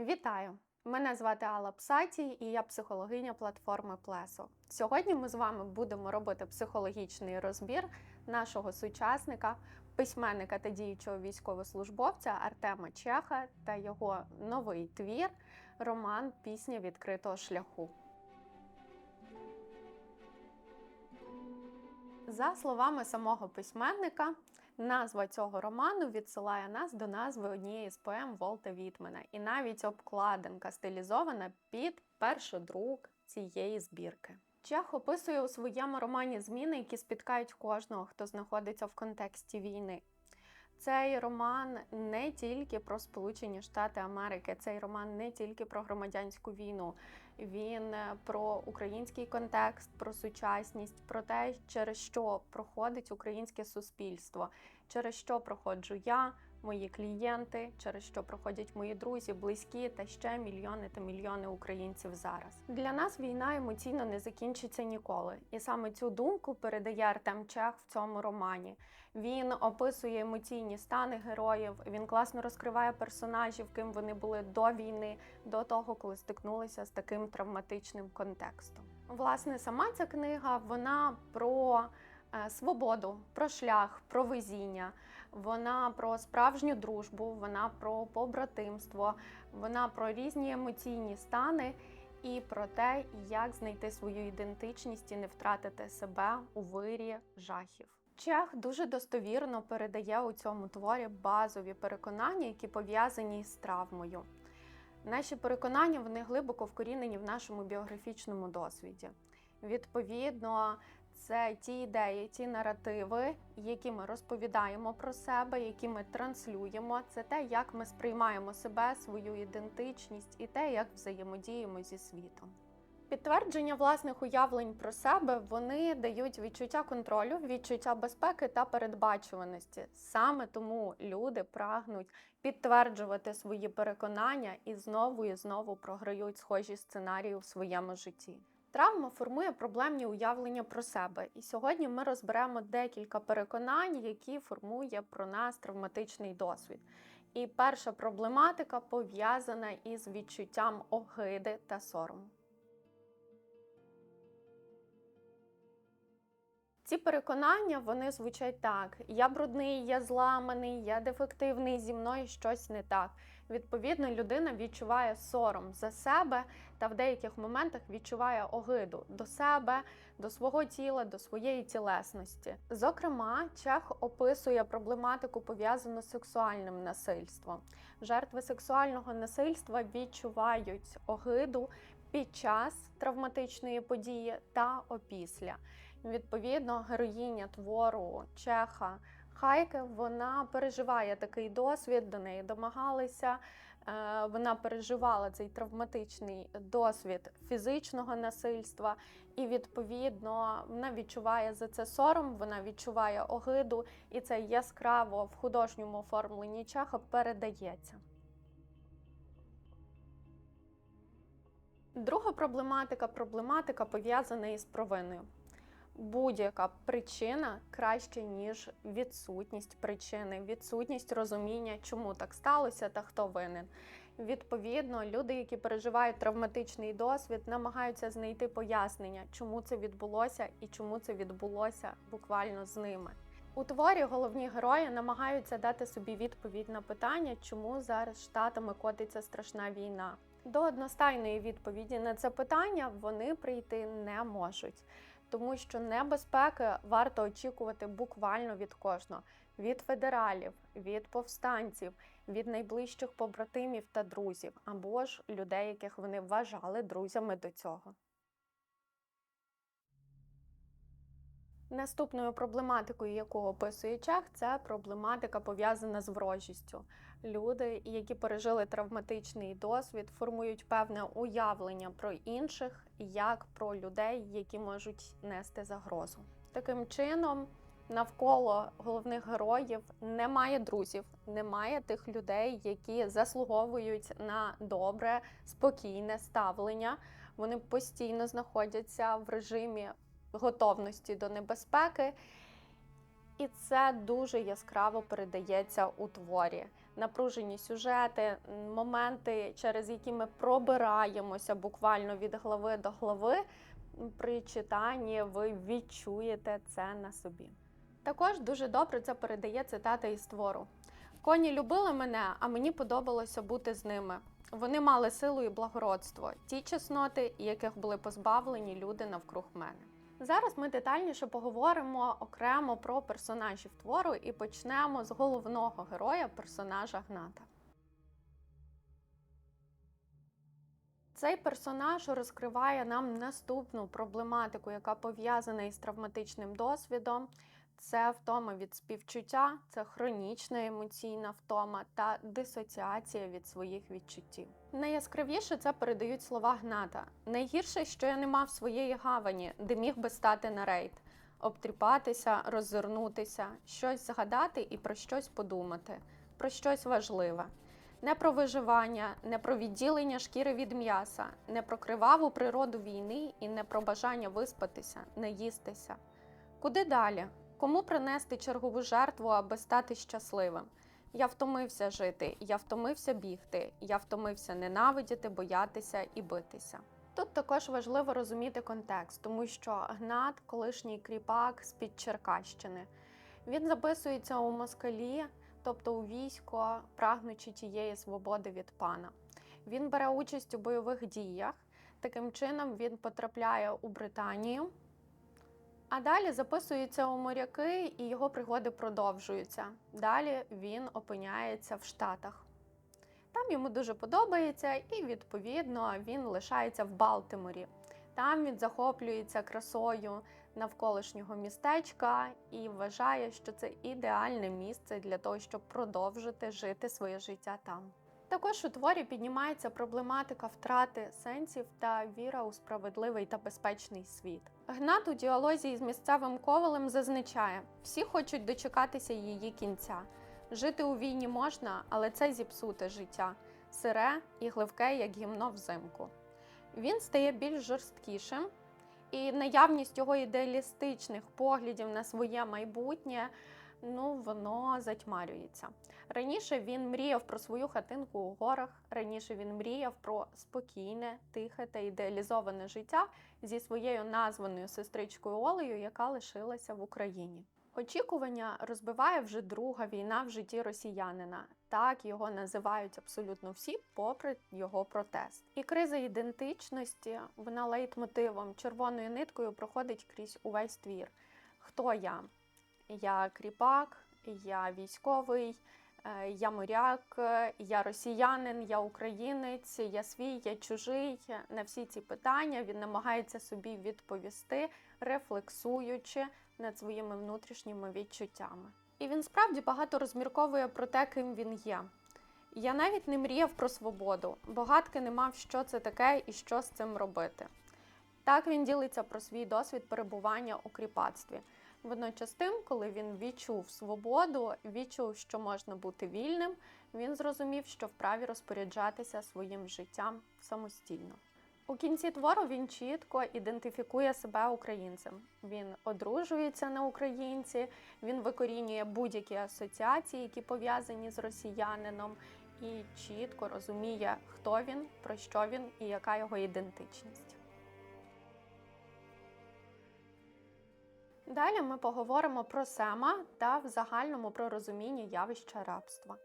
Вітаю! Мене звати Алла Псаті і я психологиня платформи Плесо. Сьогодні ми з вами будемо робити психологічний розбір нашого сучасника, письменника та діючого військовослужбовця Артема Чеха та його новий твір роман Пісня відкритого шляху. За словами самого письменника, назва цього роману відсилає нас до назви однієї з поем Волта Вітмена, і навіть обкладинка стилізована під першодрук цієї збірки. Чех описує у своєму романі зміни, які спіткають кожного, хто знаходиться в контексті війни. Цей роман не тільки про Сполучені Штати Америки, цей роман не тільки про громадянську війну. Він е, про український контекст, про сучасність, про те, через що проходить українське суспільство, через що проходжу я, мої клієнти, через що проходять мої друзі, близькі та ще мільйони та мільйони українців зараз. Для нас війна емоційно не закінчиться ніколи, і саме цю думку передає Артем Чех в цьому романі. Він описує емоційні стани героїв. Він класно розкриває персонажів, ким вони були до війни, до того, коли стикнулися з таким травматичним контекстом. Власне, сама ця книга вона про е, свободу, про шлях, про везіння. Вона про справжню дружбу, вона про побратимство, вона про різні емоційні стани і про те, як знайти свою ідентичність і не втратити себе у вирі жахів. Чех дуже достовірно передає у цьому творі базові переконання, які пов'язані з травмою. Наші переконання вони глибоко вкорінені в нашому біографічному досвіді. Відповідно, це ті ідеї, ті наративи, які ми розповідаємо про себе, які ми транслюємо. Це те, як ми сприймаємо себе, свою ідентичність і те, як взаємодіємо зі світом. Підтвердження власних уявлень про себе вони дають відчуття контролю, відчуття безпеки та передбачуваності. Саме тому люди прагнуть підтверджувати свої переконання і знову і знову програють схожі сценарії у своєму житті. Травма формує проблемні уявлення про себе, і сьогодні ми розберемо декілька переконань, які формує про нас травматичний досвід. І перша проблематика пов'язана із відчуттям огиди та сорому. Ці переконання вони звучать так: я брудний, я зламаний, я дефективний, зі мною щось не так. Відповідно, людина відчуває сором за себе та в деяких моментах відчуває огиду до себе, до свого тіла, до своєї тілесності. Зокрема, Чех описує проблематику пов'язану з сексуальним насильством. Жертви сексуального насильства відчувають огиду під час травматичної події та опісля. Відповідно, героїня твору Чеха Хайке вона переживає такий досвід, до неї домагалися. е, Вона переживала цей травматичний досвід фізичного насильства, і відповідно вона відчуває за це сором, вона відчуває огиду, і це яскраво в художньому оформленні Чеха передається. Друга проблематика проблематика пов'язана із провиною. Будь-яка причина краще, ніж відсутність причини, відсутність розуміння, чому так сталося та хто винен. Відповідно, люди, які переживають травматичний досвід, намагаються знайти пояснення, чому це відбулося і чому це відбулося буквально з ними. У творі головні герої намагаються дати собі відповідь на питання, чому зараз штатами котиться страшна війна. До одностайної відповіді на це питання вони прийти не можуть, тому що небезпеки варто очікувати буквально від кожного: від федералів, від повстанців, від найближчих побратимів та друзів, або ж людей, яких вони вважали друзями до цього. Наступною проблематикою, яку описує Чех, це проблематика пов'язана з ворожістю. Люди, які пережили травматичний досвід, формують певне уявлення про інших як про людей, які можуть нести загрозу. Таким чином, навколо головних героїв немає друзів, немає тих людей, які заслуговують на добре, спокійне ставлення. Вони постійно знаходяться в режимі готовності до небезпеки. І це дуже яскраво передається у творі. напружені сюжети, моменти, через які ми пробираємося буквально від глави до глави. При читанні ви відчуєте це на собі. Також дуже добре це передає цитата із твору. Коні любили мене, а мені подобалося бути з ними. Вони мали силу і благородство, ті чесноти, яких були позбавлені люди навкруг мене. Зараз ми детальніше поговоримо окремо про персонажів твору і почнемо з головного героя персонажа Гната. Цей персонаж розкриває нам наступну проблематику, яка пов'язана із травматичним досвідом. Це втома від співчуття, це хронічна емоційна втома та дисоціація від своїх відчуттів. Найяскравіше це передають слова Гната. Найгірше, що я не мав своєї гавані, де міг би стати на рейд, обтріпатися, роззирнутися, щось згадати і про щось подумати, про щось важливе. Не про виживання, не про відділення шкіри від м'яса, не про криваву природу війни і не про бажання виспатися, не їстися. Куди далі? Кому принести чергову жертву, аби стати щасливим? Я втомився жити, я втомився бігти, я втомився ненавидіти, боятися і битися. Тут також важливо розуміти контекст, тому що Гнат, колишній кріпак з під Черкащини, він записується у москалі, тобто у військо, прагнучи тієї свободи від пана. Він бере участь у бойових діях. Таким чином він потрапляє у Британію. А далі записується у моряки, і його пригоди продовжуються. Далі він опиняється в Штатах. Там йому дуже подобається, і відповідно він лишається в Балтиморі. Там він захоплюється красою навколишнього містечка і вважає, що це ідеальне місце для того, щоб продовжити жити своє життя там. Також у творі піднімається проблематика втрати сенсів та віра у справедливий та безпечний світ. Гнат у діалозі з місцевим ковалем зазначає: всі хочуть дочекатися її кінця. Жити у війні можна, але це зіпсуте життя, сире і гливке, як гімно взимку. Він стає більш жорсткішим, і наявність його ідеалістичних поглядів на своє майбутнє ну воно затьмарюється. Раніше він мріяв про свою хатинку у горах. Раніше він мріяв про спокійне, тихе та ідеалізоване життя зі своєю названою сестричкою Олею, яка лишилася в Україні. Очікування розбиває вже друга війна в житті росіянина. Так його називають абсолютно всі, попри його протест. І криза ідентичності, вона лейтмотивом червоною ниткою проходить крізь увесь твір. Хто я? Я кріпак, я військовий, е, я моряк, е, я росіянин, я українець, я свій, я чужий. На всі ці питання він намагається собі відповісти, рефлексуючи над своїми внутрішніми відчуттями. І він справді багато розмірковує про те, ким він є. Я навіть не мріяв про свободу, бо гадки не мав, що це таке і що з цим робити. Так він ділиться про свій досвід перебування у кріпацтві. Водночас тим, коли він відчув свободу, відчув, що можна бути вільним, він зрозумів, що вправі розпоряджатися своїм життям самостійно. У кінці твору він чітко ідентифікує себе українцем. Він одружується на українці, він викорінює будь-які асоціації, які пов'язані з росіянином, і чітко розуміє, хто він, про що він і яка його ідентичність. Далі ми поговоримо про Сема та в загальному про розуміння явища рабства.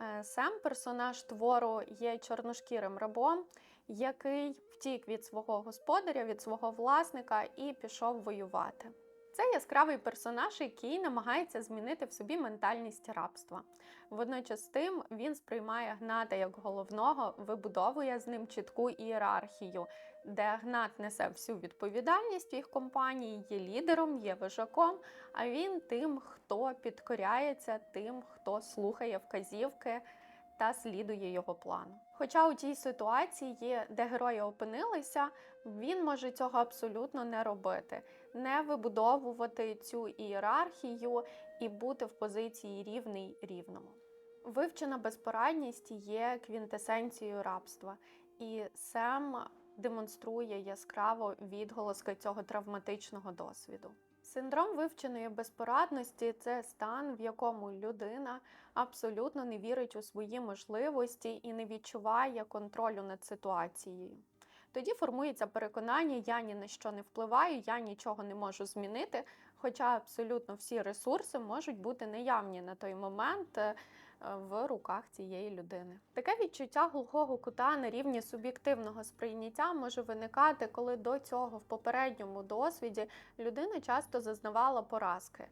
Е, Сем, персонаж твору, є чорношкірим рабом, який втік від свого господаря, від свого власника і пішов воювати. Це яскравий персонаж, який намагається змінити в собі ментальність рабства. Водночас тим він сприймає Гната як головного, вибудовує з ним чітку ієрархію, де Гнат несе всю відповідальність в їх компанії, є лідером, є вожаком, а він тим, хто підкоряється, тим, хто слухає вказівки та слідує його плану. Хоча у тій ситуації, де герої опинилися, він може цього абсолютно не робити, не вибудовувати цю ієрархію і бути в позиції рівний рівному. Вивчена безпорадність є квінтесенцією рабства, і Сем демонструє яскраво відголоски цього травматичного досвіду. Синдром вивченої безпорадності це стан, в якому людина абсолютно не вірить у свої можливості і не відчуває контролю над ситуацією. Тоді формується переконання, я ні на що не впливаю, я нічого не можу змінити, хоча абсолютно всі ресурси можуть бути наявні на той момент в руках цієї людини. Таке відчуття глухого кута на рівні суб'єктивного сприйняття може виникати, коли до цього в попередньому досвіді людина часто зазнавала поразки.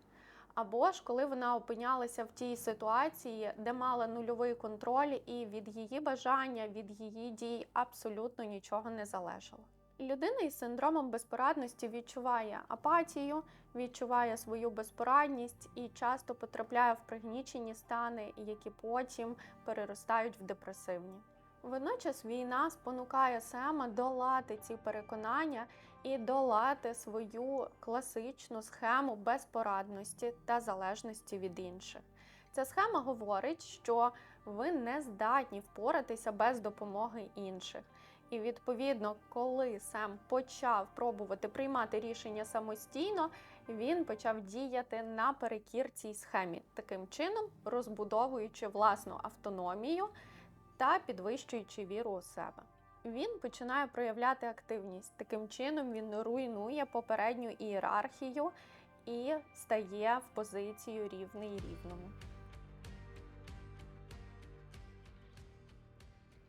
Або ж коли вона опинялася в тій ситуації, де мала нульовий контроль, і від її бажання, від її дій абсолютно нічого не залежало. Людина із синдромом безпорадності відчуває апатію, відчуває свою безпорадність і часто потрапляє в пригнічені стани, які потім переростають в депресивні. Водночас війна спонукає Сема долати ці переконання і долати свою класичну схему безпорадності та залежності від інших. Ця схема говорить, що ви не здатні впоратися без допомоги інших. І відповідно, коли Сем почав пробувати приймати рішення самостійно, він почав діяти наперекір цій схемі, таким чином розбудовуючи власну автономію та підвищуючи віру у себе. Він починає проявляти активність. Таким чином він руйнує попередню ієрархію і стає в позицію рівний рівному.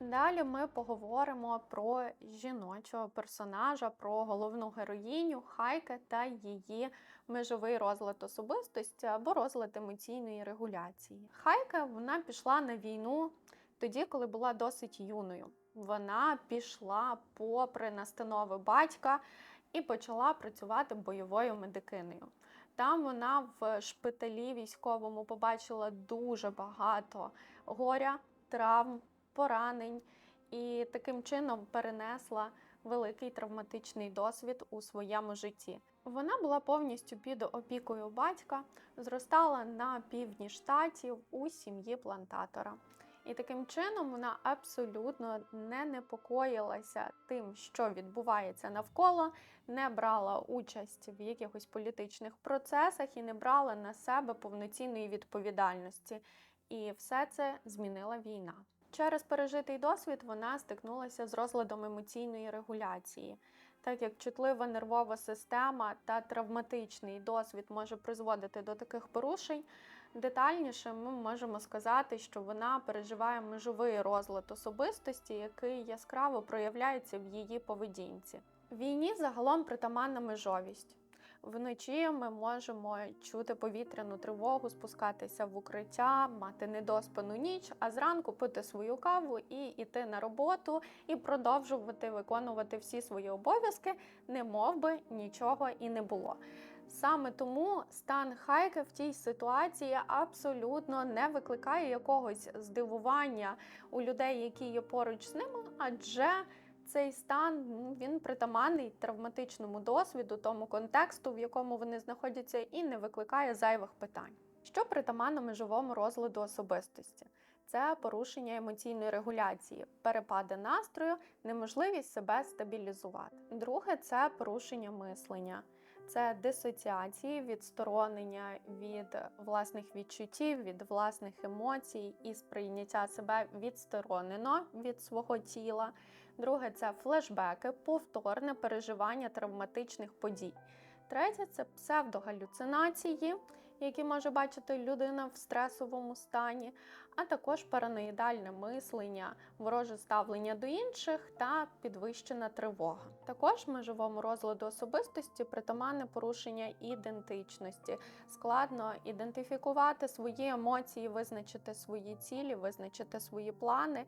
Далі ми поговоримо про жіночого персонажа, про головну героїню Хайке та її межовий розлад особистості або розлад емоційної регуляції. Хайка вона пішла на війну тоді, коли була досить юною. Вона пішла попри настанови батька і почала працювати бойовою медикинею. Там вона в шпиталі військовому побачила дуже багато горя, травм, поранень і таким чином перенесла великий травматичний досвід у своєму житті. Вона була повністю під опікою батька, зростала на півдні штатів у сім'ї плантатора. І таким чином вона абсолютно не непокоїлася тим, що відбувається навколо, не брала участь в якихось політичних процесах і не брала на себе повноцінної відповідальності. І все це змінила війна. Через пережитий досвід вона стикнулася з розладом емоційної регуляції. Так як чутлива нервова система та травматичний досвід може призводити до таких порушень, детальніше ми можемо сказати, що вона переживає межовий розлад особистості, який яскраво проявляється в її поведінці. Війні загалом притаманна межовість. Вночі ми можемо чути повітряну тривогу, спускатися в укриття, мати недоспану ніч, а зранку пити свою каву і йти на роботу і продовжувати виконувати всі свої обов'язки, не мов би нічого і не було. Саме тому стан Хайки в тій ситуації абсолютно не викликає якогось здивування у людей, які є поруч з ними, адже цей стан ну, він притаманний травматичному досвіду, тому контексту, в якому вони знаходяться, і не викликає зайвих питань. Що притаманно межовому розладу особистості? Це порушення емоційної регуляції, перепади настрою, неможливість себе стабілізувати. Друге це порушення мислення. Це дисоціації, відсторонення від власних відчуттів, від власних емоцій і сприйняття себе відсторонено від свого тіла. Друге це флешбеки, повторне переживання травматичних подій. Третє це псевдогалюцинації, які може бачити людина в стресовому стані, а також параноїдальне мислення, вороже ставлення до інших та підвищена тривога. Також межовому розладу особистості притаманне порушення ідентичності. Складно ідентифікувати свої емоції, визначити свої цілі, визначити свої плани.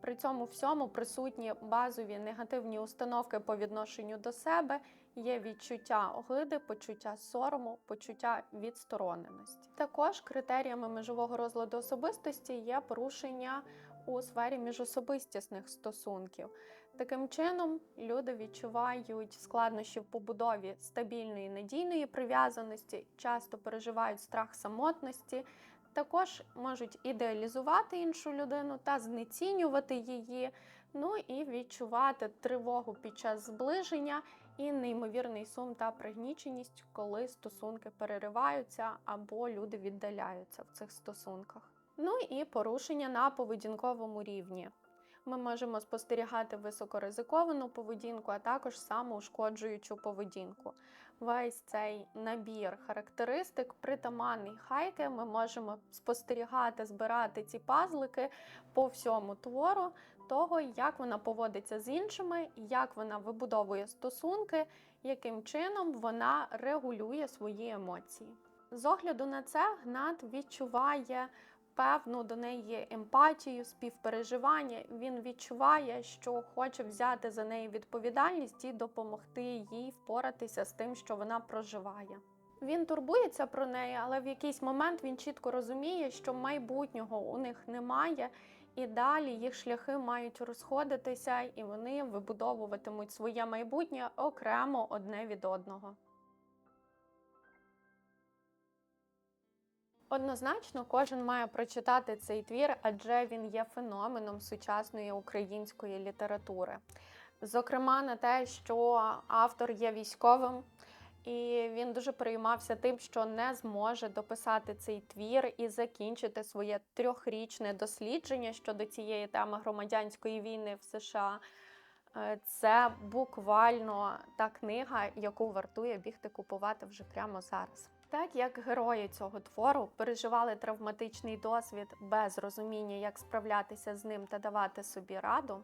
При цьому всьому присутні базові негативні установки по відношенню до себе. Є відчуття огиди, почуття сорому, почуття відстороненості. Також критеріями межового розладу особистості є порушення у сфері міжособистісних стосунків. Таким чином, люди відчувають складнощі в побудові стабільної надійної прив'язаності, часто переживають страх самотності. Також можуть ідеалізувати іншу людину та знецінювати її, Ну і відчувати тривогу під час зближення і неймовірний сум та пригніченість, коли стосунки перериваються або люди віддаляються в цих стосунках. Ну і порушення на поведінковому рівні. Ми можемо спостерігати високоризиковану поведінку, а також самоушкоджуючу поведінку. Весь цей набір характеристик притаманний хайки. Ми можемо спостерігати, збирати ці пазлики по всьому твору, того, як вона поводиться з іншими, як вона вибудовує стосунки, яким чином вона регулює свої емоції. З огляду на це Гнат відчуває певну до неї емпатію, співпереживання. Він відчуває, що хоче взяти за неї відповідальність і допомогти їй впоратися з тим, що вона проживає. Він турбується про неї, але в якийсь момент він чітко розуміє, що майбутнього у них немає, і далі їх шляхи мають розходитися, і вони вибудовуватимуть своє майбутнє окремо одне від одного. Однозначно, кожен має прочитати цей твір, адже він є феноменом сучасної української літератури. Зокрема, на те, що автор є військовим, і він дуже переймався тим, що не зможе дописати цей твір і закінчити своє трьохрічне дослідження щодо цієї теми громадянської війни в США. Е, Це буквально та книга, яку вартує бігти купувати вже прямо зараз. Так як герої цього твору переживали травматичний досвід без розуміння, як справлятися з ним та давати собі раду.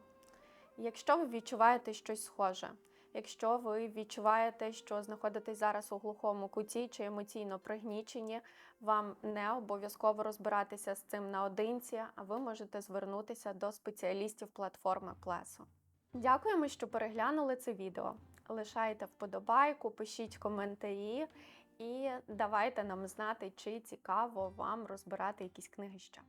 Якщо ви відчуваєте щось схоже, якщо ви відчуваєте, що знаходитесь зараз у глухому куті чи емоційно пригнічені, вам не обов'язково розбиратися з цим наодинці, а ви можете звернутися до спеціалістів платформи Плесо. Дякуємо, що переглянули це відео. Лишайте вподобайку, пишіть коментарі і давайте нам знати, чи цікаво вам розбирати якісь книги ще.